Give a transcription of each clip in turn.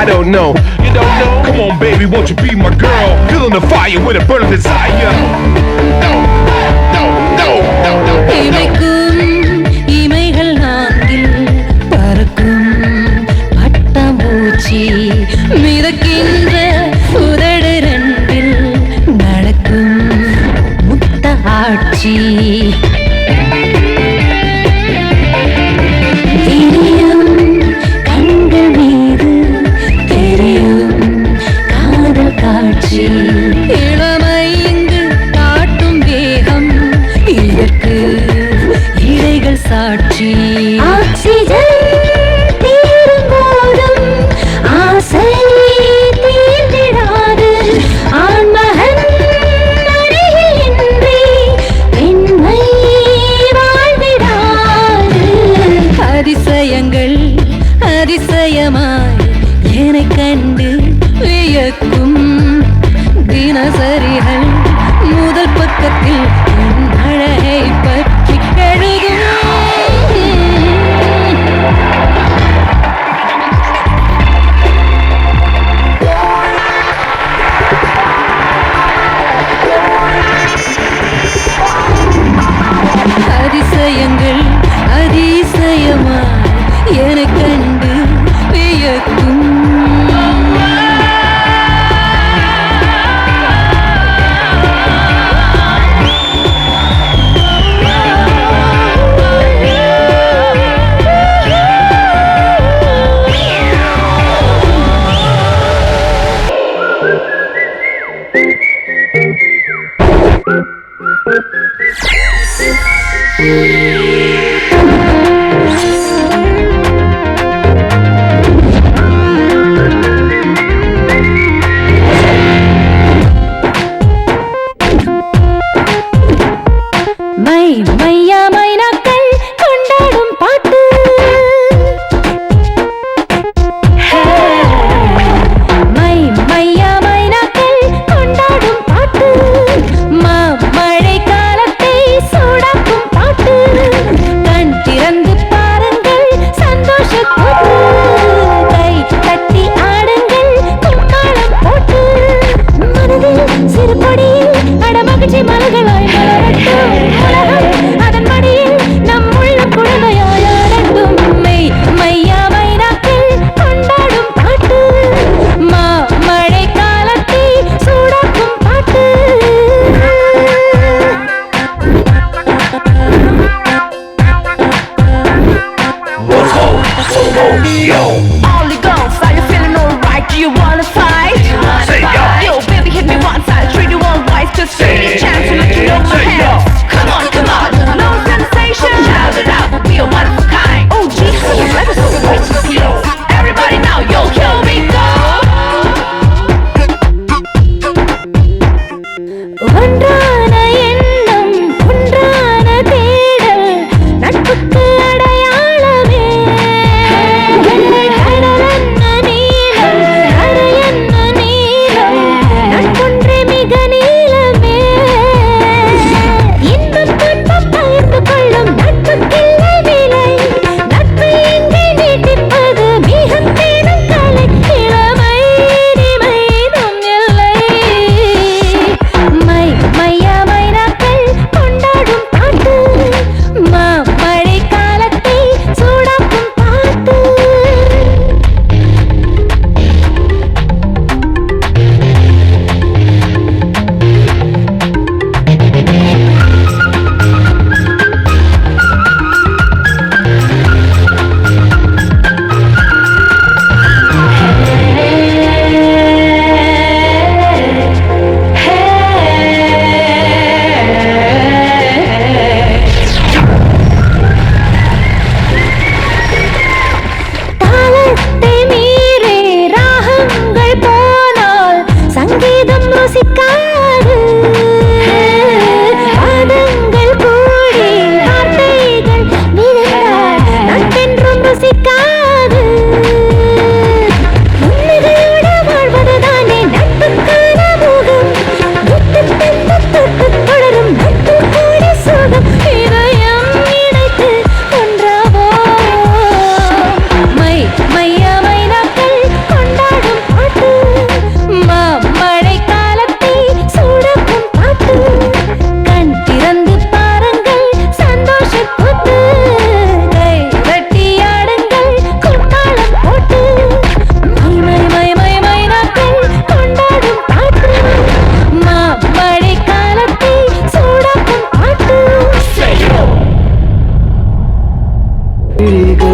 I don't know. You don't know? Come on, baby, won't you be my girl? Feeling the fire with a burning desire. No, no, no, no, no, no. no. தினசரிகள் முதல் பக்கத்தில் என் அழகை பற்றி கழுகும் அதிசயங்கள் அதிசயமாய் எனக்கு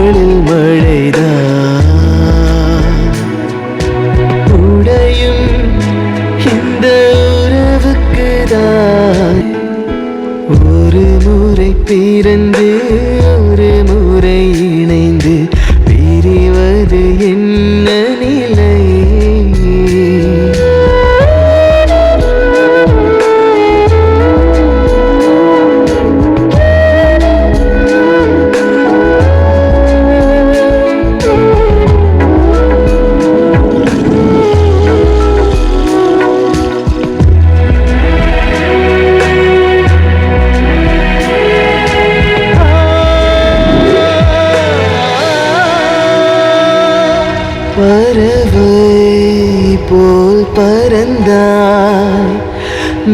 மேலில் மழை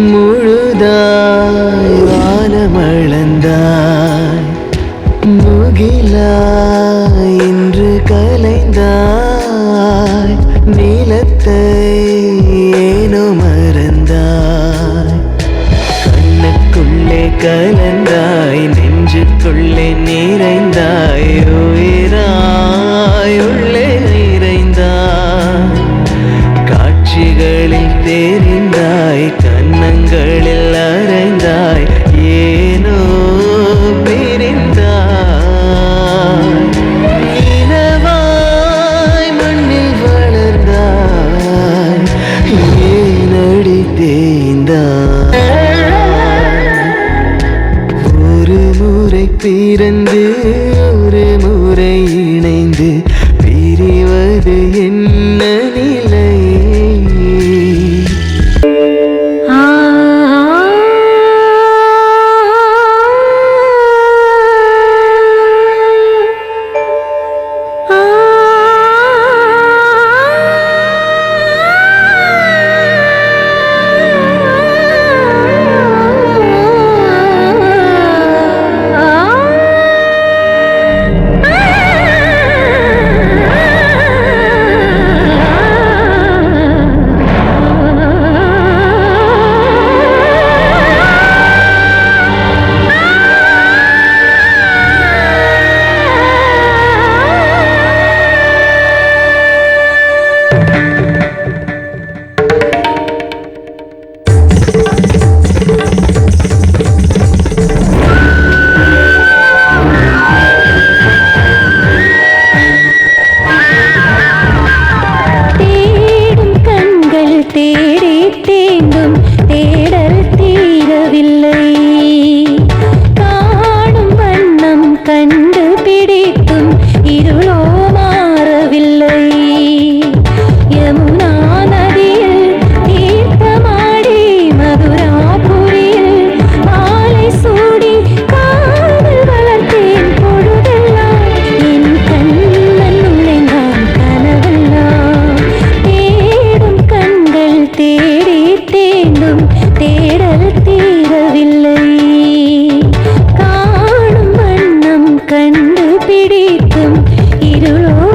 முழுதாய் வானமளந்தாய் முகிலாய் இன்று கலைந்தாய் நீலத்தை ஏனோ மறந்தாய். கண்ணுக்குள்ளே கலந்தாய் நெஞ்சுக்குள்ளே நிறைந்தாய் ഇരുളോ